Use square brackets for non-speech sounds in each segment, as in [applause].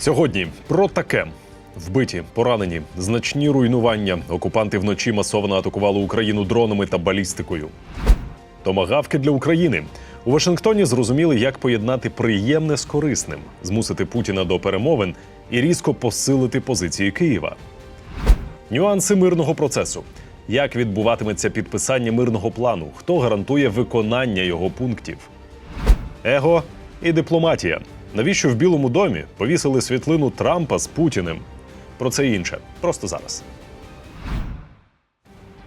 Сьогодні про таке. Вбиті, поранені, значні руйнування. Окупанти вночі масово атакували Україну дронами та балістикою. Томагавки для України. У Вашингтоні зрозуміли, як поєднати приємне з корисним, змусити Путіна до перемовин і різко посилити позиції Києва. Нюанси мирного процесу. Як відбуватиметься підписання мирного плану? Хто гарантує виконання його пунктів? Его і дипломатія. Навіщо в Білому домі повісили світлину Трампа з Путіним? Про це інше. Просто зараз.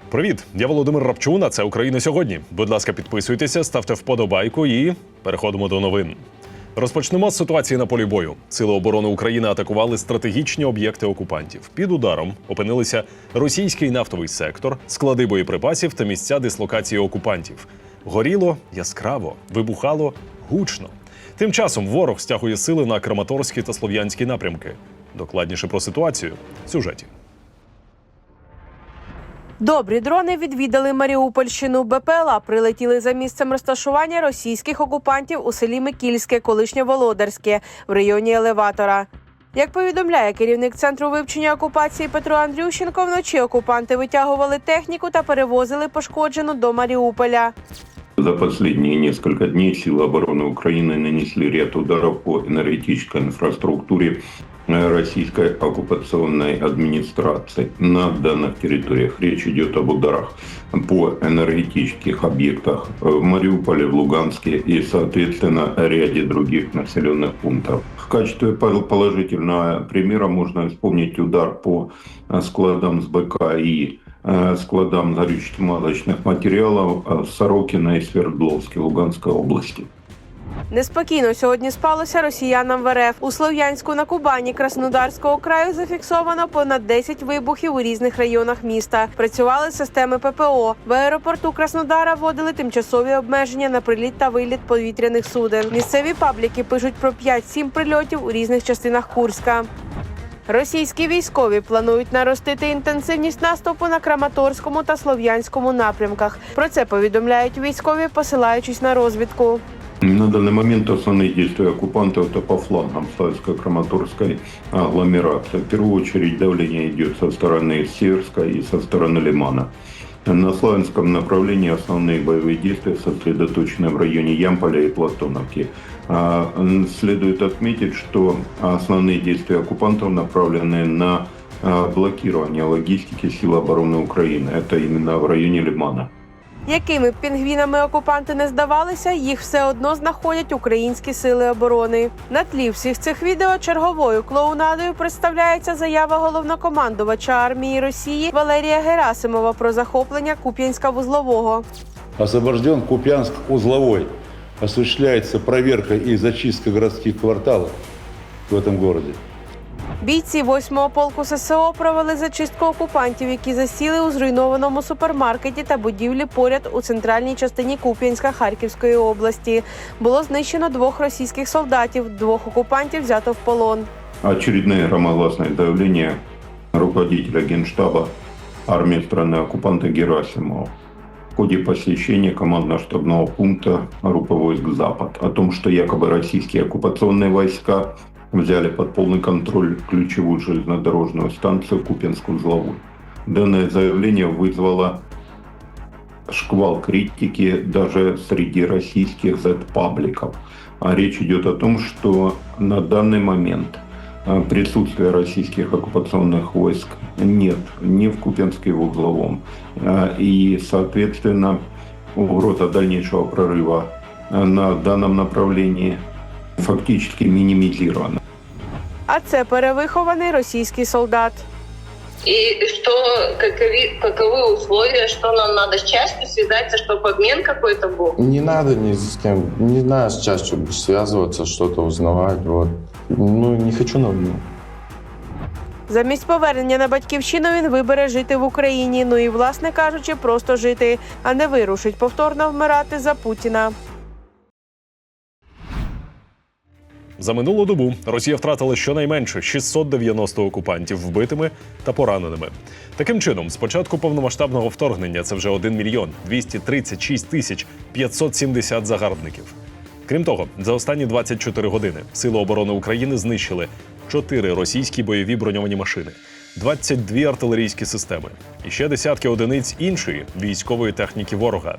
Привіт, я Володимир Рапчун, а це Україна сьогодні. Будь ласка, підписуйтеся, ставте вподобайку і переходимо до новин. Розпочнемо з ситуації на полі бою. Сили оборони України атакували стратегічні об'єкти окупантів. Під ударом опинилися російський нафтовий сектор, склади боєприпасів та місця дислокації окупантів. Горіло яскраво, вибухало гучно. Тим часом ворог стягує сили на Краматорський та Слов'янський напрямки. Докладніше про ситуацію в сюжеті. Добрі дрони відвідали Маріупольщину. БПЛА прилетіли за місцем розташування російських окупантів у селі Микільське, колишнє Володарське, в районі елеватора. Як повідомляє керівник центру вивчення окупації Петро Андрющенко, вночі окупанти витягували техніку та перевозили пошкоджену до Маріуполя. За последние несколько дней силы обороны Украины нанесли ряд ударов по энергетической инфраструктуре э, российской оккупационной администрации на данных территориях. Речь идет об ударах по энергетических объектах в Мариуполе, в Луганске и, соответственно, ряде других населенных пунктов. В качестве пол- положительного примера можно вспомнить удар по э, складам с БКИ э, складам горюче-смазочных материалов э, в Сорокино и Свердловске Луганской области. Неспокійно сьогодні спалося росіянам в РФ. У Слов'янську на Кубані Краснодарського краю зафіксовано понад 10 вибухів у різних районах міста. Працювали системи ППО. В аеропорту Краснодара вводили тимчасові обмеження на приліт та виліт повітряних суден. Місцеві пабліки пишуть про 5-7 прильотів у різних частинах Курська. Російські військові планують наростити інтенсивність наступу на Краматорському та Слов'янському напрямках. Про це повідомляють військові, посилаючись на розвідку. На данный момент основные действия оккупантов это по флангам Славянско-Краматорской агломерации. В первую очередь давление идет со стороны Северска и со стороны Лимана. На Славянском направлении основные боевые действия сосредоточены в районе Ямполя и Платоновки. А, м, Следует отметить, что основные действия оккупантов направлены на а, блокирование логистики сил обороны Украины. Это именно в районе Лимана. Якими б пінгвінами окупанти не здавалися, їх все одно знаходять українські сили оборони. На тлі всіх цих відео черговою клоунадою представляється заява головнокомандувача армії Росії Валерія Герасимова про захоплення Куп'янська вузлового. Освобожден Купянск-Узловой. Осуществляется проверка и зачистка городских кварталов в этом городе. Бійці 8-го полку ССО провели зачистку окупантів, які засіли у зруйнованому супермаркеті та будівлі поряд у центральній частині Куп'янська Харківської області. Було знищено двох російських солдатів, двох окупантів взято в полон. Очередное громогласное давление руководителя генштаба армии страны-оккупанта Герасимова в ходе посещения командно-штабного пункта группы войск «Запад» о том, что якобы российские оккупационные войска взяли под полный контроль ключевую железнодорожную станцию Купенск-Узловой. Данное заявление вызвало шквал критики даже среди российских Z-пабликов. А речь идет о том, что на данный момент присутствия российских оккупационных войск нет ни в Купенске, ни в Узловом. Э, И, соответственно, угроза дальнейшего прорыва э, на данном направлении фактически минимизирована. А це перевихований російський солдат. И что, каковы, каковы условия, что нам надо с частью связаться, чтобы обмен какой-то был? Не надо ни с кем, не знаю, с частью связываться, что-то узнавать, вот. Ну, не хочу на войну. Замість повернення на батьківщину він вибере жити в Україні. Ну і, власне кажучи, просто жити, а не вирушить повторно вмирати за Путіна. За минулу добу Росія втратила щонайменше 690 окупантів вбитими та пораненими. Таким чином, з початку повномасштабного вторгнення це вже 1 мільйон 236 тисяч 570 загарбників. Крім того, за останні 24 години Сили оборони України знищили чотири російські бойові броньовані машини, 22 артилерійські системи і ще десятки одиниць іншої військової техніки ворога.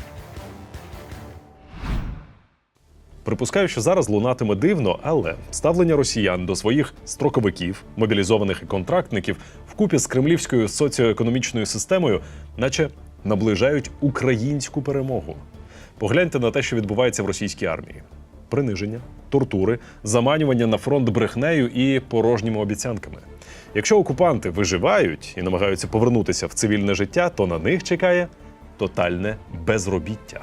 Припускаю, що зараз лунатиме дивно, але ставлення росіян до своїх строковиків, мобілізованих і контрактників вкупі з кремлівською соціоекономічною системою, наче наближають українську перемогу. Погляньте на те, що відбувається в російській армії: приниження, тортури, заманювання на фронт брехнею і порожніми обіцянками. Якщо окупанти виживають і намагаються повернутися в цивільне життя, то на них чекає тотальне безробіття.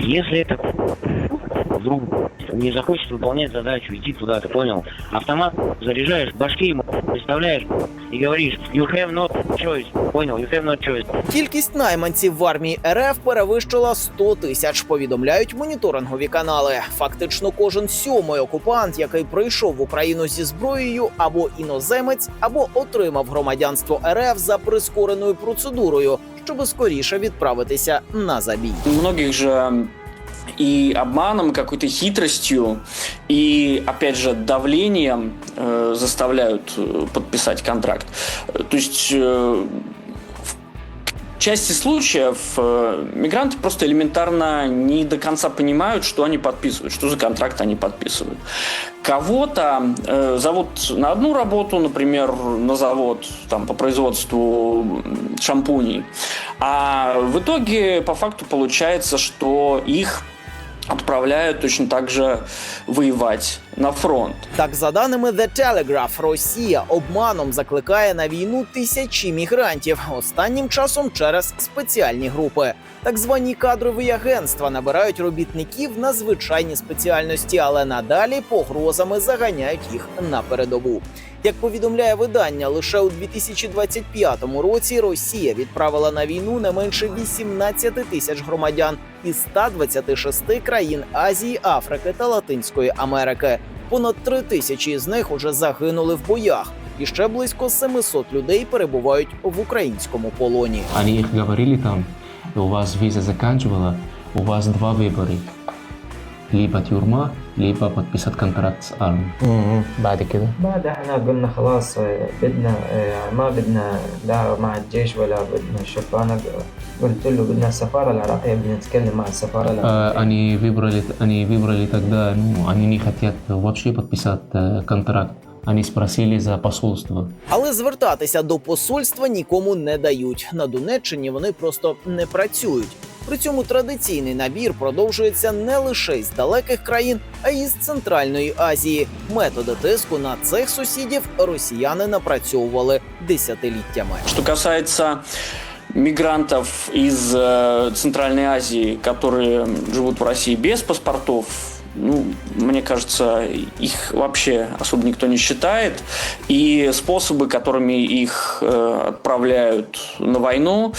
Если это вдруг не захочет выполнять задачу, иди туда, ты понял? Автомат заряжаешь, башки ему представляешь и говоришь, you have no choice, понял, you have no choice. Кількість найманців в армії РФ перевищила 100 тисяч. Повідомляють моніторингові канали. Фактично, кожен сьомий окупант, який прийшов в Україну зі зброєю, або іноземець, або отримав громадянство РФ за прискореною процедурою, щоби скоріше відправитися на забій. многих же и обманом, какой-то хитростью, и, опять же, давлением э, заставляют э, подписать контракт. Э, То есть э, в части случаев э, мигранты просто элементарно не до конца понимают, что они подписывают, что за контракт они подписывают. Кого-то э, зовут на одну работу, например, на завод там, по производству шампуней, а в итоге по факту получается, что их отправляют точно так же воевать на фронт. Так, за даними The Telegraph, Росія обманом закликає на війну тисячі мігрантів, останнім часом через спеціальні групи. Так звані кадрові агентства набирають робітників на звичайні спеціальності, але надалі погрозами заганяють їх на передову. Як повідомляє видання, лише у 2025 році Росія відправила на війну не менше 18 тисяч громадян із 126 країн Азії, Африки та Латинської Америки. Понад три тисячі з них уже загинули в боях, і ще близько 700 людей перебувають в українському полоні. Вони їх говорили там, у вас віза закінчувала, у вас два выбора. Либо тюрьма, либо подписать контракт с армией. بعد كده بعد احنا قلنا خلاص آه، بدنا آه، ما بدنا لا مع الجيش ولا بدنا الشرطة انا قلت له بدنا السفارة العراقية بدنا نتكلم مع السفارة А, العراقية они выбрали, они выбрали тогда, ну, они не хотят вообще подписать э, контракт. Они спросили за посольство. Але звертатися до посольства нікому не дають. На Донеччині вони просто не працюють. При цьому традиційний набір продовжується не лише з далеких країн, а й з Центральної Азії. Методи тиску на цих сусідів росіяни напрацьовували десятиліттями. Что касается мигрантов из э, Центральной Азии, которые живут в России без паспортов, ну, мне кажется, их вообще особо никто не считает. И способы, которыми их э, отправляют на войну,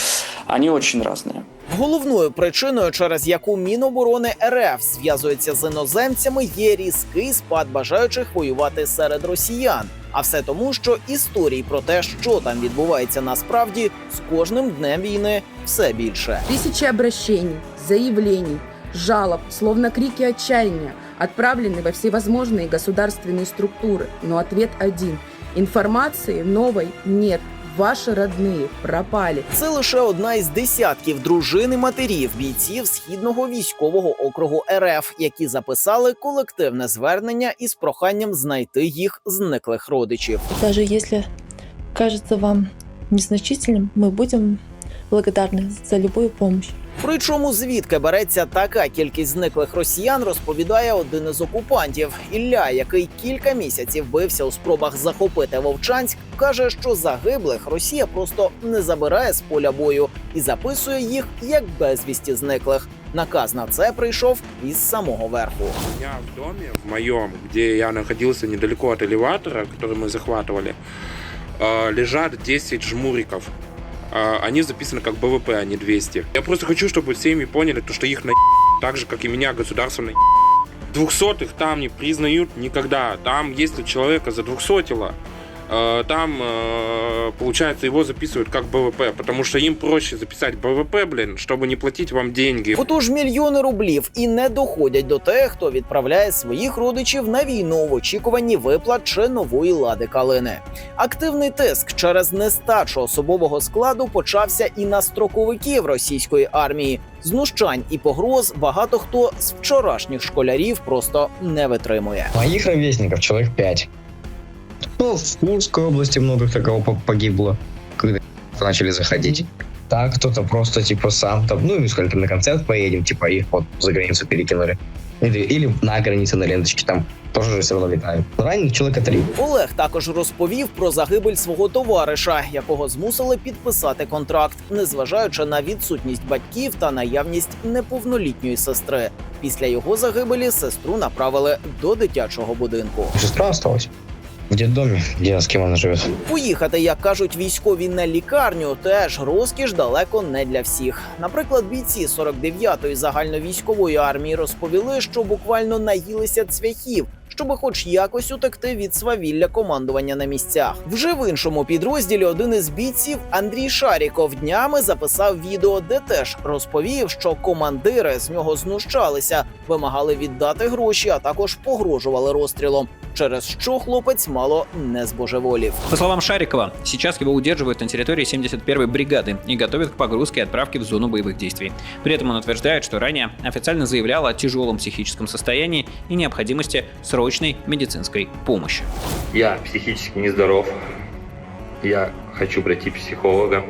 они очень разные. Головною причиною, через яку Міноборони РФ зв'язується з іноземцями, є різкий спад бажаючих воювати серед росіян. А все тому, що історій про те, що там відбувається насправді, з кожним днем війни все більше. Тысячи обращений, заявлений, жалоб, словно крики отчаяния, отправлены во всевозможные государственные структуры. Но ответ один. Информации новой нет. Ваши родные пропали. Це лише одна із десятків дружин і матерів бійців східного військового округу РФ, які записали колективне звернення із проханням знайти їх зниклих родичів. Даже если кажется вам незначительным, мы будем благодарны за любую помощь. Причому звідки береться така кількість зниклих росіян, розповідає один із окупантів. Ілля, який кілька місяців бився у спробах захопити Вовчанськ, каже, що загиблих Росія просто не забирає з поля бою і записує їх як безвісті зниклих. Наказ на це прийшов із самого верху. У меня в доме, в моем, где я находился недалеко от элеватора, который мы захватывали, э, лежат 10 жмуриков. Э, Они записаны как БВП, а не 200. Я просто хочу, чтобы семьи поняли, то, что их на [laughs] так же, как и меня, государство на [laughs] Двухсотых там не признают никогда. Там, если человека за двухсотило, э, там, э, получается, его записывают как БВП, потому что им проще записать БВП, блин, чтобы не платить вам деньги. Отож, мільйони рублів і не доходять до тих, хто відправляє своїх родичів на війну в очікуванні виплат чи нової лади калини. Активний тиск через нестачу особового складу почався і на строковиків російської армії. Знущань і погроз багато хто з вчорашніх школярів просто не витримує. Моих ровесников человек пять. Ну, в Курской области много кто кого по- погибло, когда начали заходить. Так, кто-то просто, типа, сам там, ну, и там на концерт поедем, типа, их вот за границу перекинули. Или, или на границе на ленточке, там тоже же все равно летают. Раненых человека три. Олег також розповів про загибель свого товариша, якого змусили підписати контракт, незважаючи на відсутність батьків та наявність неповнолітньої сестри. Після його загибелі сестру направили до дитячого будинку. Сестра осталась в дитдомі, де з ким вона живе. Поїхати, як кажуть військові, на лікарню теж розкіш далеко не для всіх. Наприклад, бійці 49-ї загальновійськової армії розповіли, що буквально наїлися цвяхів Щоби хоч якось утекти від свавілля командування на місцях. Вже в іншому підрозділі один із бійців Андрій Шаріков днями записав відео, де теж розповів, що командири з нього знущалися, вимагали віддати гроші, а також погрожували розстрілом. Через що хлопець мало не збожеволів. По словам Шарикова, сейчас его удерживают на территории 71-й бригады и готовят к погрузке и отправке в зону боевых действий. При этом он утверждает, что ранее официально заявлял о тяжелом психическом состоянии и необходимости срочной медицинской помощи. Я психически нездоров. Я хочу пройти психолога.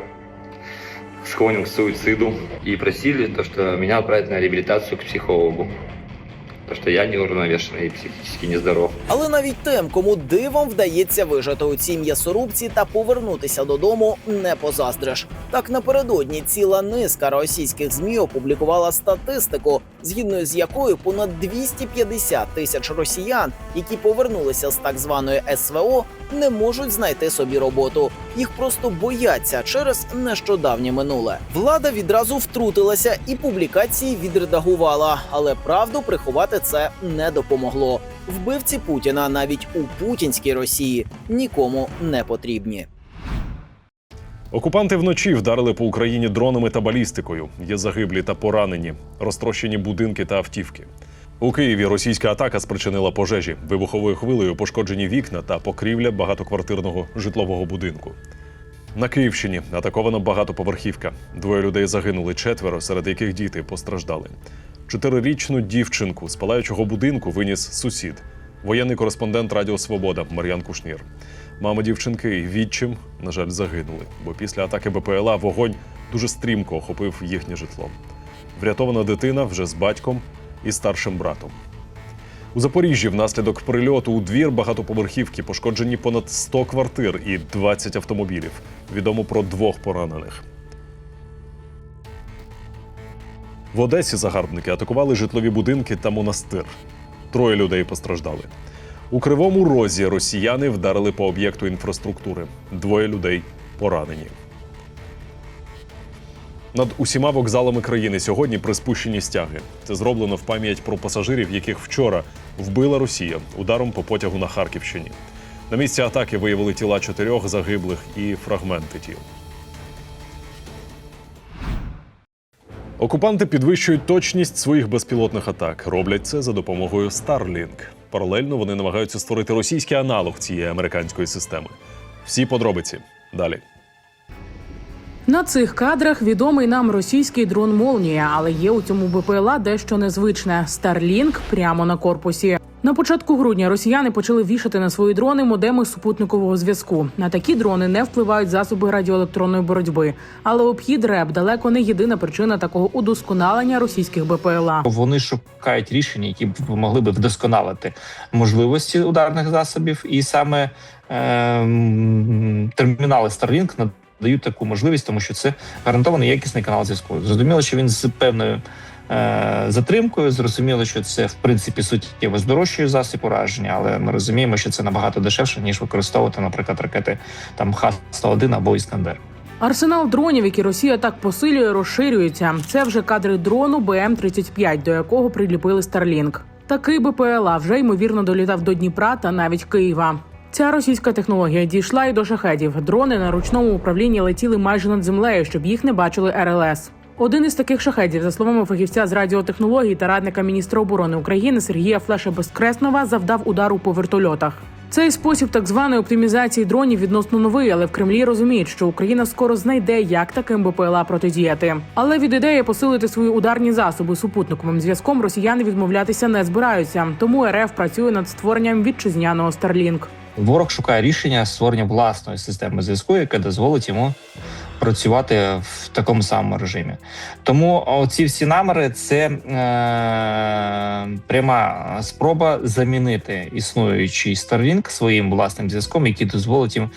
Склонен к суициду. И просили то, что меня отправить на реабилитацию к психологу. То, что я неуравновешенный и психически нездоров. Але навіть тим, кому дивом вдається вижити у цій м'ясорубці та повернутися додому, не позаздриш. Так напередодні ціла низка російських змі опублікувала статистику, згідно з якою понад 250 тисяч росіян, які повернулися з так званої СВО, не можуть знайти собі роботу. Їх просто бояться через нещодавнє минуле. Влада відразу втрутилася і публікації відредагувала, але правду приховати це не допомогло. Вбивці Путіна навіть у путінській Росії нікому не потрібні. Окупанти вночі вдарили по Україні дронами та балістикою. Є загиблі та поранені, розтрощені будинки та автівки. У Києві російська атака спричинила пожежі, вибуховою хвилею пошкоджені вікна та покрівля багатоквартирного житлового будинку. На Київщині атакована багатоповерхівка. Двоє людей загинули, четверо, серед яких діти постраждали. Чотирирічну дівчинку з палаючого будинку виніс сусід, воєнний кореспондент Радіо Свобода Мар'ян Кушнір. Мама дівчинки і відчим, на жаль, загинули, бо після атаки БПЛА вогонь дуже стрімко охопив їхнє житло. Врятована дитина вже з батьком і старшим братом. У Запоріжжі внаслідок прильоту у двір багатоповерхівки пошкоджені понад 100 квартир і 20 автомобілів. Відомо про двох поранених. В Одесі загарбники атакували житлові будинки та монастир. Троє людей постраждали. У Кривому Розі росіяни вдарили по об'єкту інфраструктури. Двоє людей поранені. Над усіма вокзалами країни сьогодні приспущені стяги. Це зроблено в пам'ять про пасажирів, яких вчора вбила Росія ударом по потягу на Харківщині. На місці атаки виявили тіла чотирьох загиблих і фрагменти тіл. Окупанти підвищують точність своїх безпілотних атак. Роблять це за допомогою Starlink. Паралельно вони намагаються створити російський аналог цієї американської системи. Всі подробиці далі. На цих кадрах відомий нам російський дрон Молнія, але є у цьому БПЛА дещо незвичне Starlink прямо на корпусі. На початку грудня росіяни почали вішати на свої дрони модеми супутникового зв'язку. На такі дрони не впливають засоби радіоелектронної боротьби. Але обхід РЕБ далеко не єдина причина такого удосконалення російських БПЛА. Вони шукають рішення, які б могли би вдосконалити можливості ударних засобів, і саме е, м, термінали Starlink надають таку можливість, тому що це гарантований якісний канал зв'язку. Зрозуміло, що він з певною затримкою. Зрозуміло, що це в принципі суттєво здорожчує засіб ураження, але ми розуміємо, що це набагато дешевше ніж використовувати, наприклад, ракети там Х-101 або Іскандер. Арсенал дронів, які Росія так посилює, розширюється. Це вже кадри дрону БМ-35, до якого приліпили Starlink. Такий БПЛА вже ймовірно долітав до Дніпра та навіть Києва. Ця російська технологія дійшла і до шахедів. Дрони на ручному управлінні летіли майже над землею, щоб їх не бачили РЛС. Один із таких шахедів, за словами фахівця з радіотехнологій та радника міністра оборони України Сергія Флеша Безкреснова, завдав удару по вертольотах. Цей спосіб так званої оптимізації дронів відносно новий, але в Кремлі розуміють, що Україна скоро знайде, як таким БПЛА протидіяти. Але від ідеї посилити свої ударні засоби супутниковим зв'язком росіяни відмовлятися не збираються. Тому РФ працює над створенням вітчизняного Starlink. Ворог шукає рішення створення власної системи зв'язку, яке дозволить йому працювати в такому самому режимі. Тому ці всі намери це е, пряма спроба замінити існуючий Starlink своїм власним зв'язком, який дозволить їм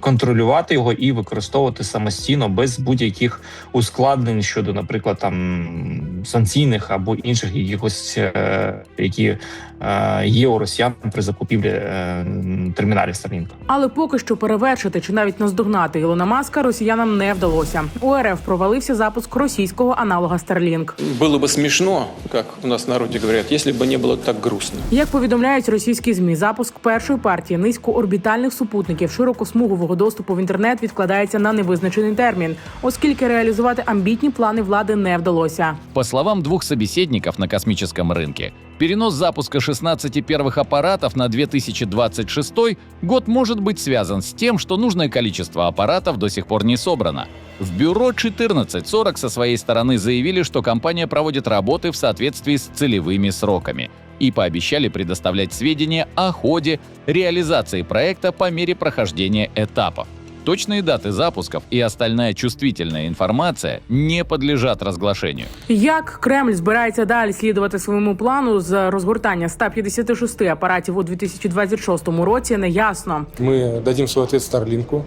контролювати його і використовувати самостійно без будь-яких ускладнень щодо, наприклад, там санкційних або інших якихось, е, які е, є у росіян при закупівлі е, терміналів Starlink. Але поки що перевершити чи навіть наздогнати Ілона Маска росіянам не вдалося. У РФ провалився запуск російського аналога Starlink. Было бы смешно, как у нас в народе говорят, если бы не было так грустно. Як повідомляють російські змі, запуск першої партії низькоорбітальних супутників широкосмугового доступу в інтернет відкладається на невизначений термін, оскільки реалізувати амбітні плани влади не вдалося. По словам двух собеседников на космическом рынке, перенос запуска 16 первых аппаратов на 2026 год может быть связан с тем, что нужное количество аппаратов до сих пор не собрано. В бюро 1440 со своей стороны заявили, что компания проводит работы в соответствии с целевыми сроками и пообещали предоставлять сведения о ходе реализации проекта по мере прохождения этапов. Точные даты запусков и остальная чувствительная информация не подлежат разглашению. Як Кремль збирається далі слідувати своєму плану з розгортання 156 апаратів у 2026 році, не ясно. Мы дадим свой ответ Старлинку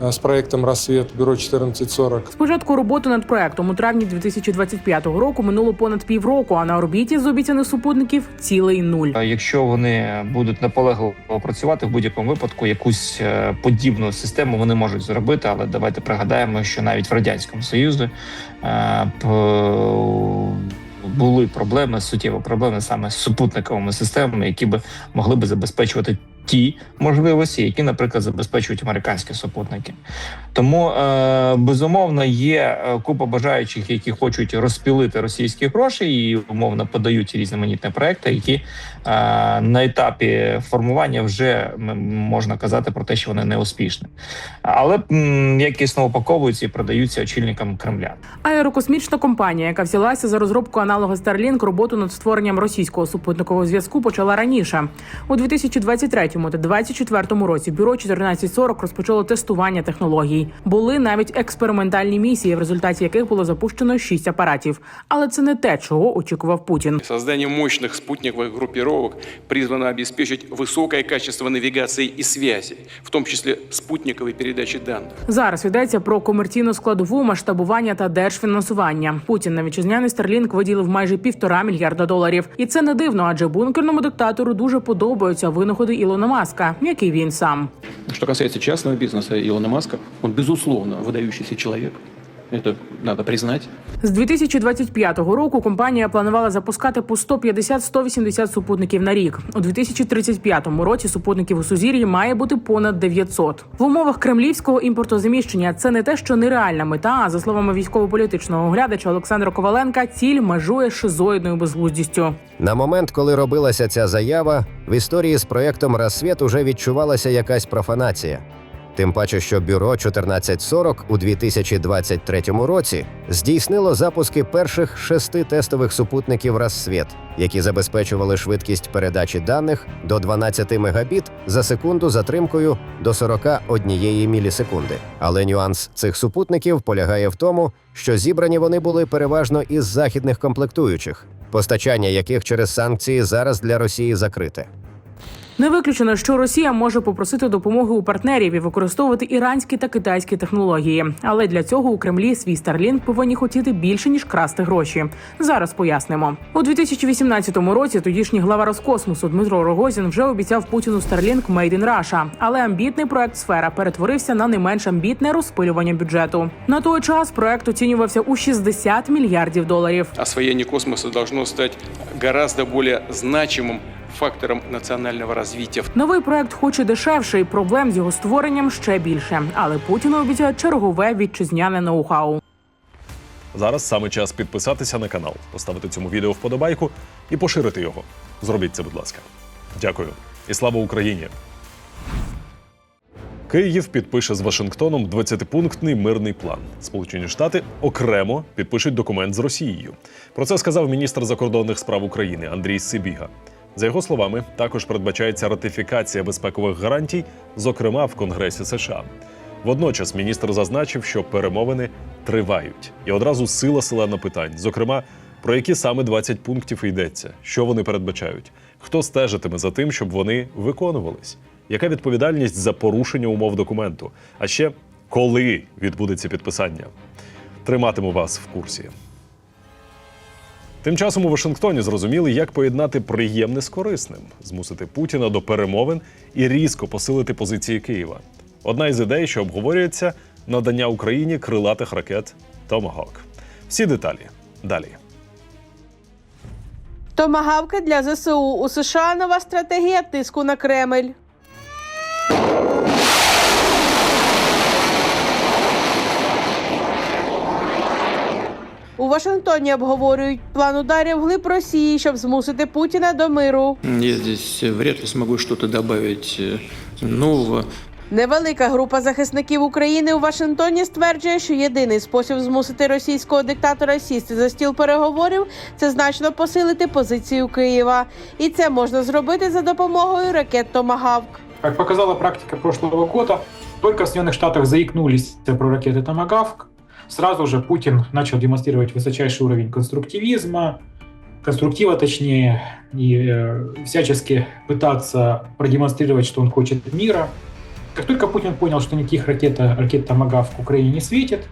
Э, с проектом «Рассвет» Бюро 1440. Спочатку роботу над проектом у травні 2025 року минуло понад півроку, а на орбіті з обіцяних супутників цілий нуль. Якщо вони будуть наполегливо працювати в будь-якому випадку, якусь е, подібну систему вони можуть зробити. Але давайте пригадаємо, що навіть в радянському союзі е, були проблеми, суттєві проблеми саме з супутниковими системами, які би могли би забезпечувати ті можливості, які, наприклад, забезпечують американські супутники. Тому е, безумовно є е, купа бажаючих, які хочуть розпілити російські гроші і умовно подають різноманітні проекти, які е, на етапі формування вже можна казати про те, що вони не успішні, але якісно упаковуються і продаються очільникам Кремля. Аерокосмічна компанія, яка взялася за розробку аналога Starlink, роботу над створенням російського супутникового зв'язку почала раніше. У 2023 2024 році бюро 1440 розпочало тестування технологій. Були навіть експериментальні місії, в результаті яких було запущено шість апаратів. Але це не те, чого очікував Путін. Создание мощных спутниковых группировок призвано обеспечить высокое качество навигации и связи, в том числе спутниковой передачи данных. Зараз йдеться про комерційну складову масштабування та держфінансування. Путін на вітчизняний Starlink виділив майже півтора мільярда доларів, і це не дивно, адже бункерному диктатору дуже подобаються винаходи Ілона Маска, який він сам. Что касается частного бизнеса Илона Маска, он, безусловно, выдающийся человек. Это надо признать. З 2025 року компанія планувала запускати по 150-180 супутників на рік. У 2035 році супутників у сузір'ї має бути понад 900. В умовах кремлівського імпортозаміщення це не те, що нереальна мета. А за словами військово-політичного оглядача Олександра Коваленка, ціль межує шизоїдною безглуздістю. На момент, коли робилася ця заява, в історії з проєктом «Рассвіт» уже відчувалася якась профанація. Тим паче, що бюро 1440 у 2023 році здійснило запуски перших шести тестових супутників «Рассвіт», які забезпечували швидкість передачі даних до 12 мегабіт за секунду затримкою до 41 мілісекунди. Але нюанс цих супутників полягає в тому, що зібрані вони були переважно із західних комплектуючих, постачання яких через санкції зараз для Росії закрите. Не виключено, що Росія може попросити допомоги у партнерів і використовувати іранські та китайські технології. Але для цього у Кремлі свій Starlink повинні хотіти більше ніж красти гроші. Зараз пояснимо. У 2018 році тодішній глава Роскосмосу Дмитро Рогозін вже обіцяв Путіну Starlink Made in Russia. Але амбітний проект сфера перетворився на не менш амбітне розпилювання бюджету. На той час проект оцінювався у 60 мільярдів доларів. Освоение космоса должно стать гораздо более значимым фактором национального развития. Новий проект хоч і дешевший, проблем з його створенням ще більше. Але Путіну обіцяють чергове вітчизняне ноу-хау. Зараз саме час підписатися на канал, поставити цьому відео вподобайку і поширити його. Зробіть це, будь ласка. Дякую. І слава Україні! Київ підпише з Вашингтоном 20-пунктний мирний план. Сполучені Штати окремо підпишуть документ з Росією. Про це сказав міністр закордонних справ України Андрій Сибіга. За його словами, також передбачається ратифікація безпекових гарантій, зокрема в Конгресі США. Водночас міністр зазначив, що перемовини тривають, і одразу сила селена питань, зокрема, про які саме 20 пунктів йдеться, що вони передбачають, хто стежитиме за тим, щоб вони виконувались, яка відповідальність за порушення умов документу, а ще коли відбудеться підписання. Триматиму вас в курсі. Тим часом у Вашингтоні зрозуміли, як поєднати приємне з корисним, змусити Путіна до перемовин і різко посилити позиції Києва. Одна із ідей, що обговорюється, надання Україні крилатих ракет Томагавк. Всі деталі далі. Томагавки для ЗСУ у США нова стратегія тиску на Кремль. У Вашингтоні обговорюють план ударів глиб Росії, щоб змусити Путіна до миру. Я здесь э, вряд ли смогу что-то добавить э, нового. Невелика група захисників України у Вашингтоні стверджує, що єдиний спосіб змусити російського диктатора сісти за стіл переговорів це значно посилити позицію Києва, і це можна зробити за допомогою ракет Томагавк. Как показала практика прошлого года, только в Соединенных Штатах заикнулись про ракеты «Томагавк», сразу же Путин начал демонстрировать высочайший уровень конструктивизма, конструктива точнее, и э, всячески пытаться продемонстрировать, что он хочет мира. Как только Путин понял, что никаких ракет, ракет «Томагавк» в Украине не светит,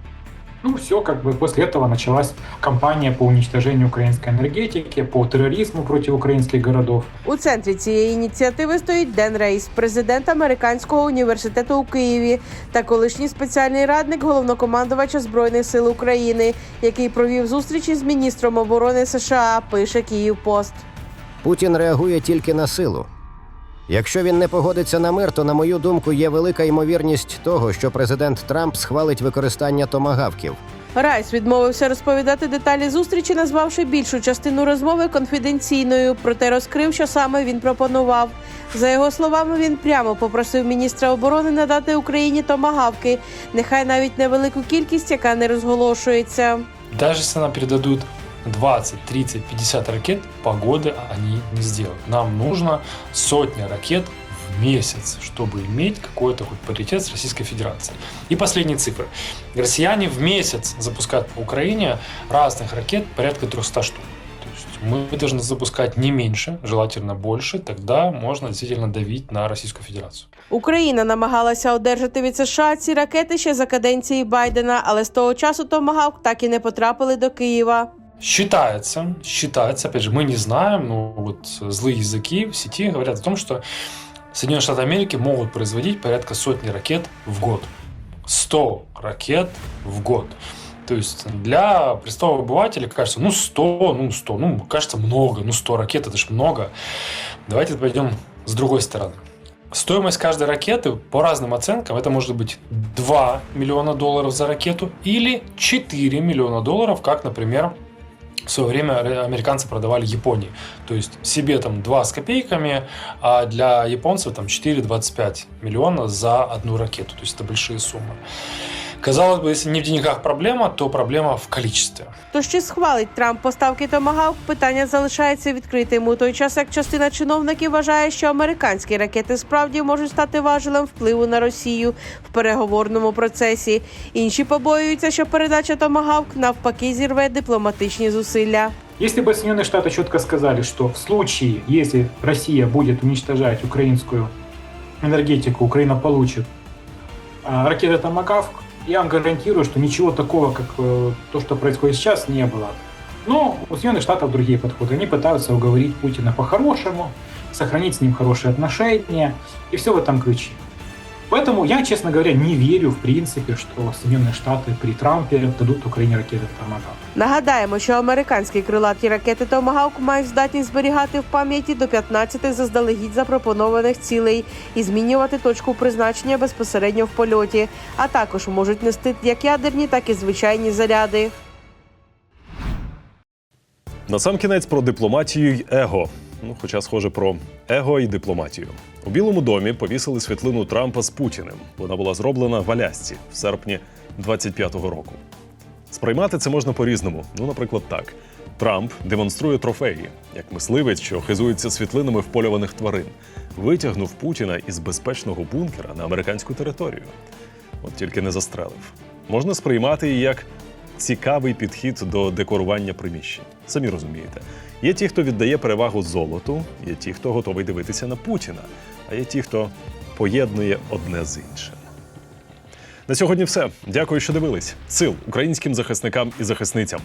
ну все, как бы после этого началась кампания по уничтожению украинской энергетики, по терроризму против украинских городов. У центрі цієї ініціативи стоїть Ден Рейс, президент американського університету у Києві та колишній спеціальний радник головнокомандувача збройних сил України, який провів зустрічі з міністром оборони США. Пише Київ Пост. Путін реагує тільки на силу. Якщо він не погодиться на мир, то, на мою думку, є велика ймовірність того, що президент Трамп схвалить використання томагавків. Райс відмовився розповідати деталі зустрічі, назвавши більшу частину розмови конфіденційною, проте розкрив, що саме він пропонував. За його словами, він прямо попросив міністра оборони надати Україні томагавки, нехай навіть невелику кількість, яка не розголошується. Даже если нам передадут 20, 30, 50 ракет, погоды они не сделают. Нам нужно сотни ракет в месяц, чтобы иметь какой-то хоть паритет с Российской Федерацией. И последние цифры. Россияне в месяц запускают по Украине разных ракет порядка 300 штук. То есть мы должны запускать не меньше, желательно больше, тогда можно действительно давить на Российскую Федерацию. Україна намагалася одержати від США ці ракети ще за каденції Байдена, але з того часу томагавк так і не потрапили до Києва. Считается, считается, опять же, мы не знаем, но вот злые языки в сети говорят о том, что Соединенные Штаты Америки могут производить порядка сотни ракет в год. 100 ракет в год. То есть для простого обывателя кажется, ну 100, ну 100, ну кажется много, ну 100 ракет это ж много. Давайте пойдем с другой стороны. Стоимость каждой ракеты, по разным оценкам, это может быть 2 миллиона долларов за ракету или 4 миллиона долларов, как, например, в свое время американцы продавали Японии. То есть себе там 2 с копейками, а для японцев там 4,25 миллиона за одну ракету. То есть это большие суммы. Казалось бы, если не в деньгах проблема, то проблема в количестве. Тож чи схвалить Трамп поставки томагавк, питання залишається відкритим у той час, як частина чиновників вважає, що американські ракети справді можуть стати важелем впливу на Росію в переговорному процесі. Інші побоюються, що передача томагавк навпаки зірве дипломатичні зусилля. Если бы Соединенные Штаты четко сказали, что в случае, если Россия будет уничтожать украинскую энергетику, Украина получит а, ракеты «Томагавк», я вам гарантирую, что ничего такого, как э, то, что происходит сейчас, не было. Но у Соединенных Штатов другие подходы. Они пытаются уговорить Путина по-хорошему, сохранить с ним хорошие отношения, и все в этом ключе. Поэтому я, честно говоря, не верю, в принципе, что Соединенные Штаты при Трампе дадут Украине ракеты «Томагавк». Нагадаємо, що американські крилаті ракети Томагавк мають здатність зберігати в пам'яті до 15 заздалегідь запропонованих цілей і змінювати точку призначення безпосередньо в польоті, а також можуть нести як ядерні, так і звичайні заряди. Насамкінець про дипломатію й его. Ну, хоча схоже про его і дипломатію. У Білому домі повісили світлину Трампа з Путіним. Вона була зроблена в Алясці в серпні 25-го року. Сприймати це можна по-різному. Ну, наприклад, так. Трамп демонструє трофеї, як мисливець, що хизується світлинами вполюваних тварин, витягнув Путіна із безпечного бункера на американську територію. От тільки не застрелив. Можна сприймати і як цікавий підхід до декорування приміщень. Самі розумієте. Є ті, хто віддає перевагу золоту, є ті, хто готовий дивитися на Путіна, а є ті, хто поєднує одне з іншим. На сьогодні все. Дякую, що дивились. Сил українським захисникам і захисницям.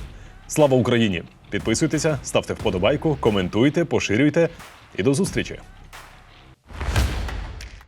Слава Україні! Підписуйтеся, ставте вподобайку, коментуйте, поширюйте і до зустрічі!